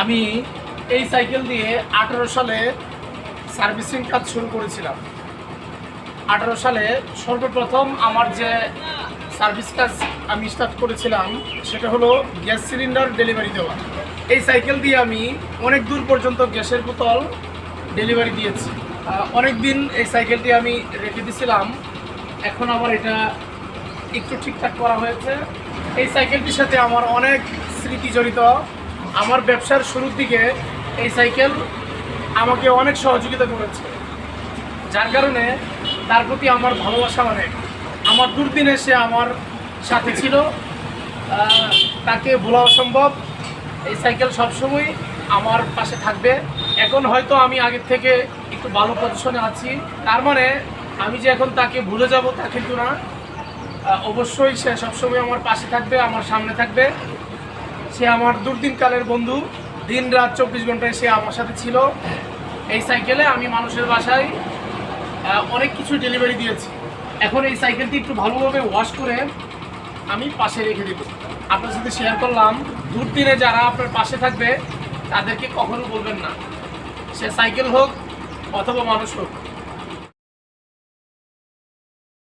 আমি এই সাইকেল দিয়ে আঠেরো সালে সার্ভিসিং কাজ শুরু করেছিলাম। আঠারো সালে সর্বপ্রথম আমার যে সার্ভিস কাজ আমি স্টার্ট করেছিলাম, সেটা হলো গ্যাস সিলিন্ডার ডেলিভারি দেওয়া। এই সাইকেল দিয়ে আমি অনেক দূর পর্যন্ত গ্যাসের বোতল ডেলিভারি দিয়েছি। অনেক দিন এই সাইকেলটি আমি রেখে দিয়েছিলাম এখন আমার এটা একটু ঠিকঠাক করা হয়েছে। এই সাইকেলটির সাথে আমার অনেক স্মৃতি জড়িত আমার ব্যবসার শুরুর দিকে এই সাইকেল আমাকে অনেক সহযোগিতা করেছে। যার কারণে তার প্রতি আমার ভালোবাসা অনেক আমার দুর্দিনে সে আমার সাথে ছিল। তাকে ভোলা অসম্ভব। এই সাইকেল সবসময় আমার পাশে থাকবে। এখন হয়তো আমি আগের থেকে একটু ভালো পজিশনে আছি। তার মানে আমি যে এখন তাকে ভুলে যাব তা কিন্তু না। অবশ্যই সে সবসময় আমার পাশে থাকবে, আমার সামনে থাকবে। সে আমার দুর্দিনকালের বন্ধু। দিন রাত চব্বিশ ঘন্টায় সে আমার সাথে ছিল। এই সাইকেলে আমি মানুষের বাসায় অনেক কিছু ডেলিভারি দিয়েছি। এখন এই সাইকেলটি একটু ভালোভাবে ওয়াশ করে আমি পাশে রেখে দেবো। আপনার সাথে শেয়ার করলাম, দুর্দিনে যারা আপনার পাশে থাকবে, তাদেরকে কখনো বলবেন না। সে সাইকেল হোক অথবা মানুষ হোক।